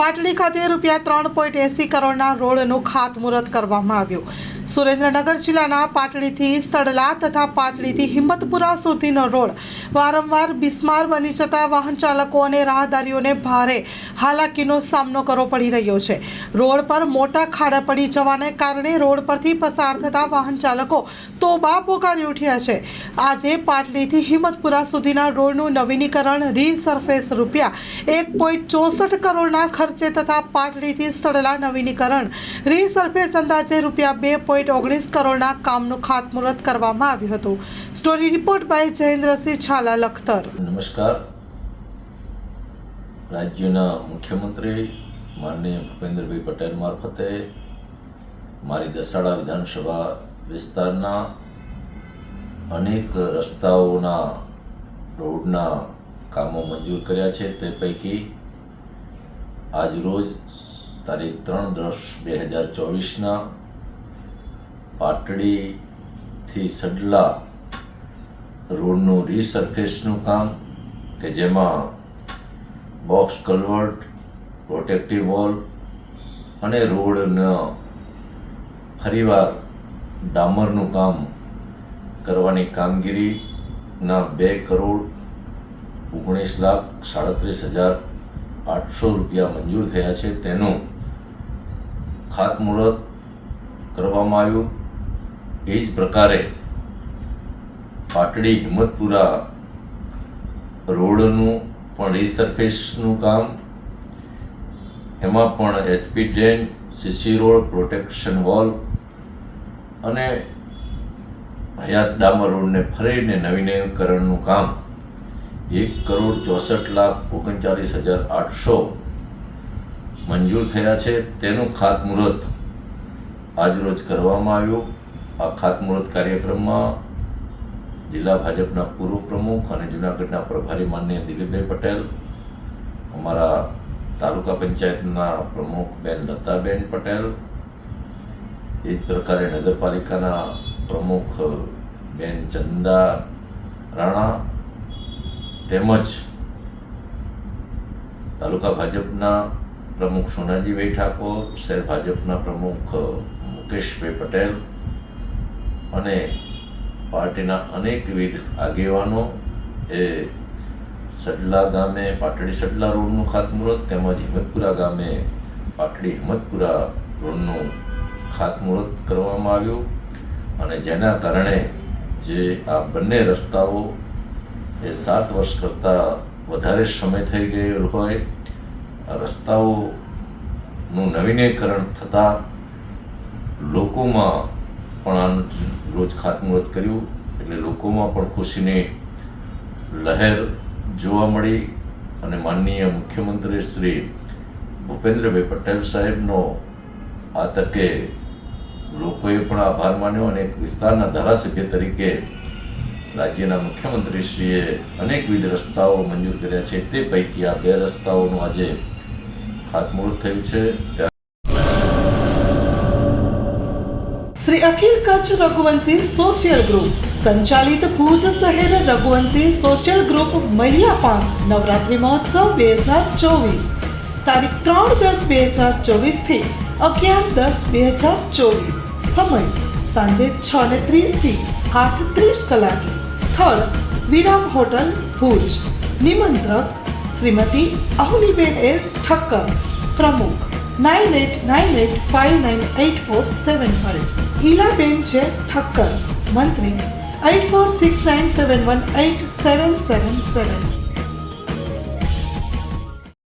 પાટડી ખાતે રૂપિયા ત્રણ પોઈન્ટ એંસી કરોડના રોડનું ખાતમુહૂર્ત કરવામાં આવ્યું. સુરેન્દ્રનગર જિલ્લાના પાટડીથી સડલા તથા પાટડીથી હિંમતપુરા સુધીનો રોડ વારંવાર બિસ્માર બની જતા વાહન ચાલકો અને રાહદારીઓને ભારે હાલાકીનો સામનો કરવો પડી રહ્યો છે. રોડ પર મોટા ખાડા પડી જવાને કારણે રોડ પરથી પસાર થતા વાહન ચાલકો તોબા પોકારી ઉઠ્યા છે. આજે પાટડીથી હિંમતપુરા સુધીના રોડનું નવીનીકરણ રીસર્ફેસ રૂપિયા એક પોઈન્ટ ચોસઠ કરોડના ખર્ચે તથા પાટડીથી સડલા નવીનીકરણ. રીસર્ફેસ અંદાજે રૂપિયા બે પોઈન્ટ ઓગણીસ કરોડના કામનું ખાતમુહૂર્ત કરવામાં આવ્યું હતું. Story report by Jayendrasinh Chhala, Lakhtar. નમસ્કાર. રાજ્યના મુખ્યમંત્રી માનનીય ભૂપેન્દ્રભાઈ પટેલ મારફતે મારી દસાડા વિધાનસભા વિસ્તારના અનેક રસ્તાઓના રોડના કામો મંજૂર કર્યા છે. તે પૈકી આજરોજ તારીખ ત્રણ દસ બે હજાર ચોવીસના પાટડીથી સડલા રોડનું રીસર્ફેસનું કામ કે જેમાં બોક્સ કલવર્ટ પ્રોટેક્ટિવ વોલ અને રોડના ફરીવાર ડામરનું કામ કરવાની કામગીરીના બે કરોડ ઓગણીસ લાખ સાડત્રીસ હજાર આઠસો રૂપિયા મંજૂર થયા છે. તેનું ખાતમુહૂર્ત કરવામાં આવ્યું. એ જ પ્રકારે પાટડી હિંમતપુરા રોડનું પણ રીસર્ફેસનું કામ. એમાં પણ H P drain C C road protection wall અને હયાત ડામર રોડને ફરીને નવીનીકરણનું કામ. એક કરોડ ચોસઠ લાખ ઓગણચાલીસ હજાર આઠસો મંજૂર થયા છે. તેનું ખાતમુહૂર્ત આજરોજ કરવામાં આવ્યું. આ ખાતમુહૂર્ત કાર્યક્રમમાં જિલ્લા ભાજપના પૂર્વ પ્રમુખ અને જૂનાગઢના પ્રભારી માન્ય દિલીપભાઈ પટેલ, અમારા તાલુકા પંચાયતના પ્રમુખ બેન લતાબેન પટેલ, એ જ પ્રકારે નગરપાલિકાના પ્રમુખ બેન ચંદા રાણા તેમજ તાલુકા ભાજપના પ્રમુખ સોનાજીભાઈ ઠાકોર, શહેર ભાજપના પ્રમુખ મુકેશભાઈ પટેલ અને પાર્ટીના અનેકવિધ આગેવાનો એ સડલા ગામે પાટડી સડલા રોડનું ખાતમુહૂર્ત તેમજ હિંમતપુરા ગામે પાટડી હિંમતપુરા રોડનું ખાતમુહૂર્ત કરવામાં આવ્યું અને જેના કારણે જે આ બંને રસ્તાઓ એ સાત વર્ષ કરતાં વધારે સમય થઈ ગયેલ હોય રસ્તાઓનું નવીનીકરણ થતાં લોકોમાં પણ આનું રોજ ખાતમુહૂર્ત કર્યું, એટલે લોકોમાં પણ ખુશીની લહેર જોવા મળી અને માનનીય મુખ્યમંત્રી શ્રી ભૂપેન્દ્રભાઈ પટેલ સાહેબનો આ તકે લોકોએ પણ આભાર માન્યો અને એક વિસ્તારના ધારાસભ્ય તરીકે રાજ્યના મુખ્યમંત્રીશ્રીએ અનેકવિધ રસ્તાઓ મંજૂર કર્યા છે. તે પૈકી આ બે રસ્તાઓનું આજે ખાતમુહૂર્ત થયું છે. શ્રી અખિલ કચ્છ રઘુવંશી સોશિયલ ગ્રુપ સંચાલિત ભુજ શહેર રઘુવંશી સોશિયલ ગ્રુપ મહિલા પાંખ નવરાત્રિ મહોત્સવ બે હજાર ચોવીસ. તારીખ ત્રણ દસ બે હજાર ચોવીસથી અગિયાર દસ બે હજાર ચોવીસ. સમય સાંજે છ ને ત્રીસથી આઠ ત્રીસ કલાકે. स्थळ विराम हॉटेल भुज. निमंत्रक श्रीमती अहुलीबेन एस. ठक्कर. प्रमुख nine eight nine eight five nine eight four seven five. इलाबेनचे Thakkar. मंत्री eight four six nine seven one eight seven seven seven